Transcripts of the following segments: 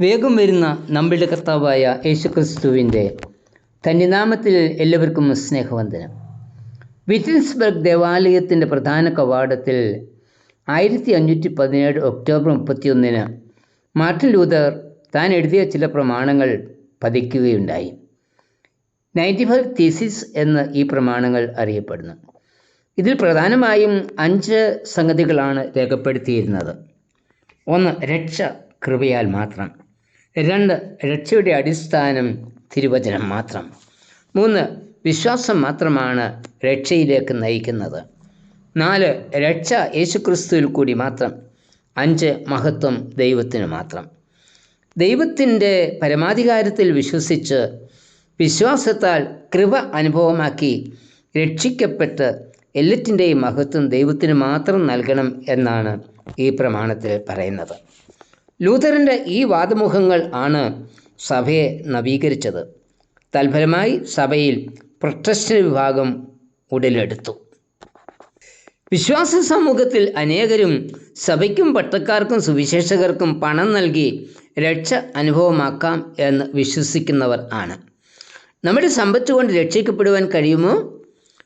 വേഗം വരുന്ന നമ്മളുടെ കർത്താവായ യേശു ക്രിസ്തുവിന്റെ തന്റെ നാമത്തിൽ എല്ലാവർക്കും സ്നേഹവന്ദനം. വിറ്റിൻസ്ബർഗ് ദേവാലയത്തിന്റെ പ്രധാന കവാടത്തിൽ ആയിരത്തി അഞ്ഞൂറ്റി പതിനേഴ് ഒക്ടോബർ മുപ്പത്തിയൊന്നിന് മാർട്ടിൻ ലൂതർ താൻ എഴുതിയ ചില പ്രമാണങ്ങൾ പതിക്കുകയുണ്ടായി. നയന്റി ഫൈവ് തീസിസ് എന്ന് ഈ പ്രമാണങ്ങൾ അറിയപ്പെടുന്നു. ഇതിൽ പ്രധാനമായും അഞ്ച് സംഗതികളാണ് രേഖപ്പെടുത്തിയിരുന്നത്. ഒന്ന് രക്ഷ കൃപയാൽ മാത്രം. രണ്ട് രക്ഷയുടെ അടിസ്ഥാനം തിരുവചനം മാത്രം. മൂന്ന് വിശ്വാസം മാത്രമാണ് രക്ഷയിലേക്ക് നയിക്കുന്നത്. നാല് രക്ഷ യേശുക്രിസ്തുവിൽ കൂടി മാത്രം. അഞ്ച് മഹത്വം ദൈവത്തിന് മാത്രം. ദൈവത്തിന്റെ പരമാധികാരത്തിൽ വിശ്വസിച്ച് വിശ്വാസത്താൽ കൃപ അനുഭവമാക്കി രക്ഷിക്കപ്പെട്ട് എല്ലാറ്റിന്റെയും മഹത്വം ദൈവത്തിന് മാത്രം നൽകണം എന്നാണ് ഈ പ്രമാണത്തിൽ പറയുന്നത്. ലൂഥറിന്റെ ഈ വാദമുഖങ്ങൾ ആണ് സഭയെ നവീകരിച്ചത്. തൽഫലമായി സഭയിൽ പ്രൊട്ടസ്റ്റന്റ് വിഭാഗം ഉടലെടുത്തു. വിശ്വാസ സമൂഹത്തിൽ അനേകരും സഭയ്ക്കും പട്ടക്കാർക്കും സുവിശേഷകർക്കും പണം നൽകി രക്ഷ അനുഭവമാക്കാം എന്ന് വിശ്വസിക്കുന്നവർ ആണ്. നമ്മുടെ സമ്പത്ത് കൊണ്ട് രക്ഷിക്കപ്പെടുവാൻ കഴിയുമോ?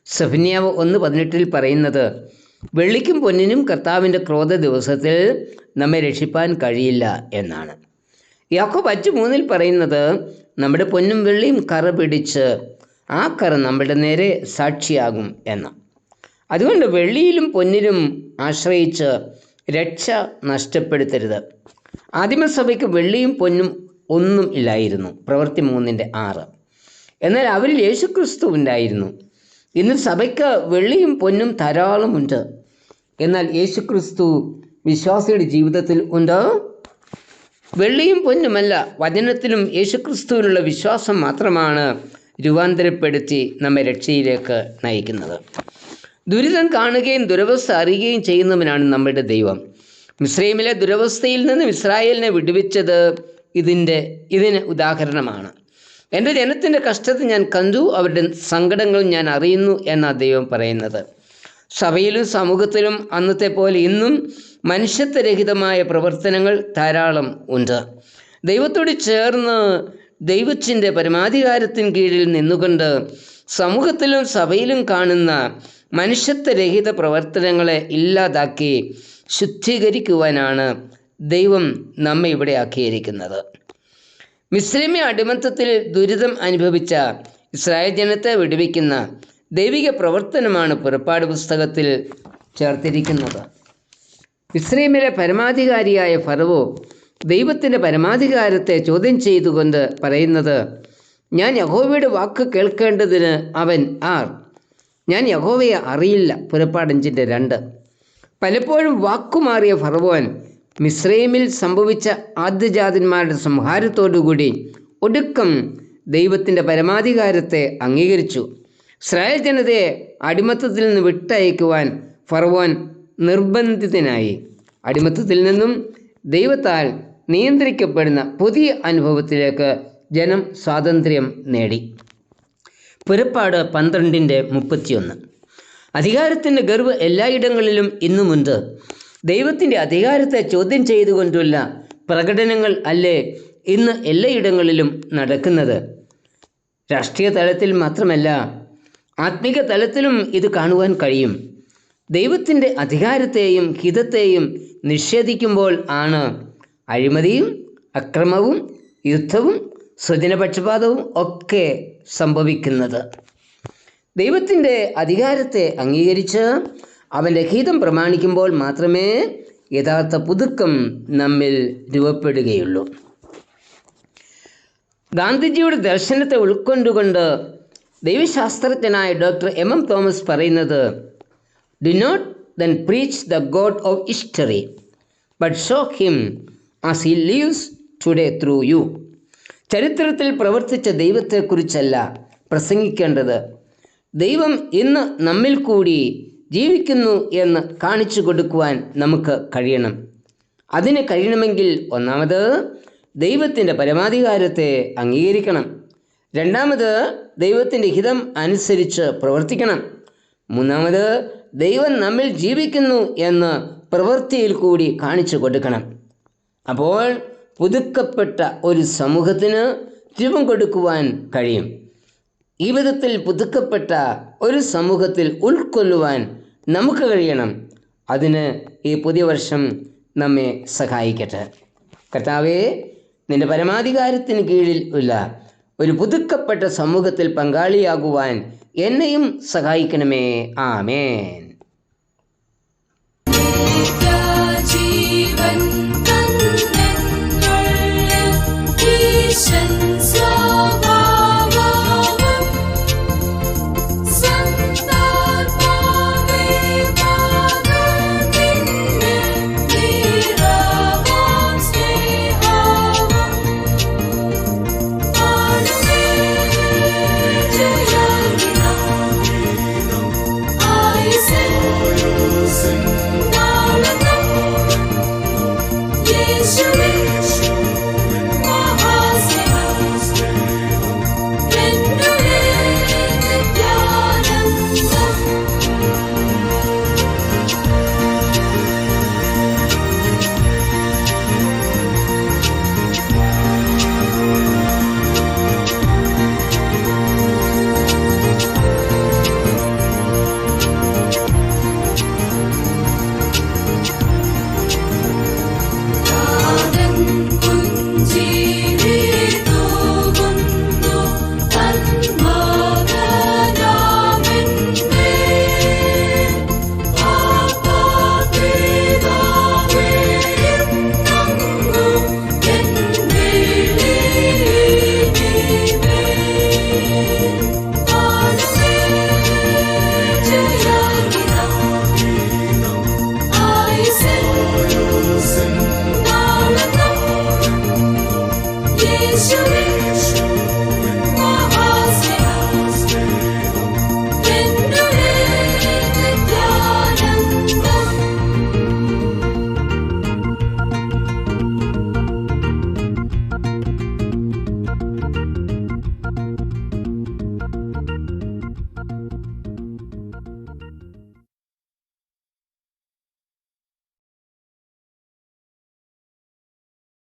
സഫിന്യാവ് ഒന്ന് പതിനെട്ടിൽ പറയുന്നത് വെള്ളിക്കും പൊന്നിനും കർത്താവിന്റെ ക്രോധ ദിവസത്തിൽ നമ്മെ രക്ഷിപ്പാൻ കഴിയില്ല എന്നാണ്. യാക്കോ അഞ്ച് മൂന്നിൽ പറയുന്നത് നമ്മുടെ പൊന്നും വെള്ളിയും കറ പിടിച്ച് ആ കറ നമ്മുടെ നേരെ സാക്ഷിയാകും എന്ന് അതുകൊണ്ട് വെള്ളിയിലും പൊന്നിലും ആശ്രയിച്ച് രക്ഷ നഷ്ടപ്പെടുത്തരുത്. ആദിമസഭയ്ക്ക് വെള്ളിയും പൊന്നും ഒന്നും ഇല്ലായിരുന്നു. പ്രവൃത്തി മൂന്നിന്റെ ആറ്. എന്നാൽ അവരിൽ യേശുക്രിസ്തു ഉണ്ടായിരുന്നു. ഇന്ന് സഭയ്ക്ക് വെള്ളിയും പൊന്നും ധാരാളമുണ്ട് എന്നാൽ യേശുക്രിസ്തു വിശ്വാസിയുടെ ജീവിതത്തിൽ ഉണ്ട്? വെള്ളിയും പൊന്നുമല്ല വചനത്തിലും യേശുക്രിസ്തുവിനുള്ള വിശ്വാസം മാത്രമാണ് രൂപാന്തരപ്പെടുത്തി നമ്മെ രക്ഷയിലേക്ക് നയിക്കുന്നത്. ദുരിതം കാണുകയും ദുരവസ്ഥ അറിയുകയും ചെയ്യുന്നവനാണ് നമ്മുടെ ദൈവം. മിസ്രൈമിലെ ദുരവസ്ഥയിൽ നിന്ന് ഇസ്രായേലിനെ വിടുവിച്ചത് ഇതിന്റെ ഇതിന് ഉദാഹരണമാണ്. എന്റെ ജനത്തിന്റെ കഷ്ടത്തെ ഞാൻ കണ്ടു അവരുടെ സങ്കടങ്ങൾ ഞാൻ അറിയുന്നു എന്നാണ് ദൈവം പറയുന്നത്. സഭയിലും സമൂഹത്തിലും അന്നത്തെ പോലെ ഇന്നും മനുഷ്യത്വരഹിതമായ പ്രവർത്തനങ്ങൾ ധാരാളം ഉണ്ട്. ദൈവത്തോട് ചേർന്ന് ദൈവത്തിന്റെ പരമാധികാരത്തിന് കീഴിൽ നിന്നുകൊണ്ട് സമൂഹത്തിലും സഭയിലും കാണുന്ന മനുഷ്യത്വരഹിത പ്രവർത്തനങ്ങളെ ഇല്ലാതാക്കി ശുദ്ധീകരിക്കുവാനാണ് ദൈവം നമ്മെ ഇവിടെ ആക്കിയിരിക്കുന്നത്. മിസ്ലിമി അടിമത്തത്തിൽ ദുരിതം അനുഭവിച്ച ഇസ്രായേൽ ജനത്തെ വിടുവിക്കുന്ന ദൈവിക പ്രവർത്തനമാണ് പുറപ്പാട് പുസ്തകത്തിൽ ചേർത്തിരിക്കുന്നത്. ഇസ്രീമിലെ പരമാധികാരിയായ ഫറവോ ദൈവത്തിന്റെ പരമാധികാരത്തെ ചോദ്യം ചെയ്തുകൊണ്ട് പറയുന്നത് ഞാൻ യഹോവയുടെ വാക്ക് കേൾക്കേണ്ടതിന് അവൻ ആർ? ഞാൻ യഹോവയെ അറിയില്ല. പുറപ്പാടഞ്ചിന്റെ രണ്ട്. പലപ്പോഴും വാക്കുമാറിയ ഫറവോൻ മിസ്രൈമിൽ സംഭവിച്ച ആദ്യജാതന്മാരുടെ സംഹാരത്തോടുകൂടി ഒടുക്കം ദൈവത്തിന്റെ പരമാധികാരത്തെ അംഗീകരിച്ചു. ഇസ്രായേൽ ജനതയെ അടിമത്തത്തിൽ നിന്ന് വിട്ടയക്കുവാൻ ഫറവോൻ നിർബന്ധിതനായി. അടിമത്തത്തിൽ നിന്നും ദൈവത്താൽ നിയന്ത്രിക്കപ്പെടുന്ന പുതിയ അനുഭവത്തിലേക്ക് ജനം സ്വാതന്ത്ര്യം നേടി. പുറപ്പാട് പന്ത്രണ്ടിന്റെ മുപ്പത്തിയൊന്ന്. അധികാരത്തിന്റെ ഗർവ് എല്ലായിടങ്ങളിലും ഇന്നുമുണ്ട്. ദൈവത്തിന്റെ അധികാരത്തെ ചോദ്യം ചെയ്തുകൊണ്ടുള്ള പ്രകടനങ്ങൾ അല്ലേ ഇന്ന് എല്ലായിടങ്ങളിലും നടക്കുന്നത്? രാഷ്ട്രീയ തലത്തിൽ മാത്രമല്ല ആത്മീക തലത്തിലും ഇത് കാണുവാൻ കഴിയും. ദൈവത്തിന്റെ അധികാരത്തെയും ഹിതത്തെയും നിഷേധിക്കുമ്പോൾ ആണ് അഴിമതിയും അക്രമവും യുദ്ധവും സ്വജനപക്ഷപാതവും ഒക്കെ സംഭവിക്കുന്നത്. ദൈവത്തിന്റെ അധികാരത്തെ അംഗീകരിച്ച് അവന്റെ ഹിതം പ്രമാണിക്കുമ്പോൾ മാത്രമേ യഥാർത്ഥ പുതുക്കം നമ്മിൽ രൂപപ്പെടുകയുള്ളൂ. ഗാന്ധിജിയുടെ ദർശനത്തെ ഉൾക്കൊണ്ടുകൊണ്ട് ദൈവശാസ്ത്രജ്ഞനായ ഡോക്ടർ എം എം തോമസ് പറയുന്നത് do not then preach the God of history but show him as he lives today through you ചരിത്രത്തിൽ പ്രവർത്തിച്ച ദൈവത്തെക്കുറിച്ചല്ല പ്രസംഗിക്കേണ്ടത്. ദൈവം ഇന്ന് നമ്മിൽ കൂടി ജീവിക്കുന്നു എന്ന് കാണിച്ചു കൊടുക്കുവാൻ നമുക്ക് കഴിയണം. അതിന് കഴിയണമെങ്കിൽ ഒന്നാമത് ദൈവത്തിന്റെ പരമാധികാരത്തെ അംഗീകരിക്കണം. രണ്ടാമത് ദൈവത്തിന്റെ ഹിതം അനുസരിച്ച് പ്രവർത്തിക്കണം. മൂന്നാമത് ദൈവം നമ്മിൽ ജീവിക്കുന്നു എന്ന് പ്രവൃത്തിയിൽ കൂടി കാണിച്ചു കൊടുക്കണം. അപ്പോൾ പുതുക്കപ്പെട്ട ഒരു സമൂഹത്തിന് രൂപം കൊടുക്കുവാൻ കഴിയും. ഈ വിധത്തിൽ പുതുക്കപ്പെട്ട ഒരു സമൂഹത്തിൽ ഉൾക്കൊള്ളുവാൻ നമുക്ക് കഴിയണം. അതിന് ഈ പുതിയ വർഷം നമ്മെ സഹായിക്കട്ടെ. കർത്താവേ നിന്റെ പരമാധികാരത്തിന് കീഴിൽ ഉള്ള ഒരു പുതുക്കപ്പെട്ട സമൂഹത്തിൽ പങ്കാളിയാകുവാൻ എന്നെയും സഹായിക്കണമേ. ആമേൻ. you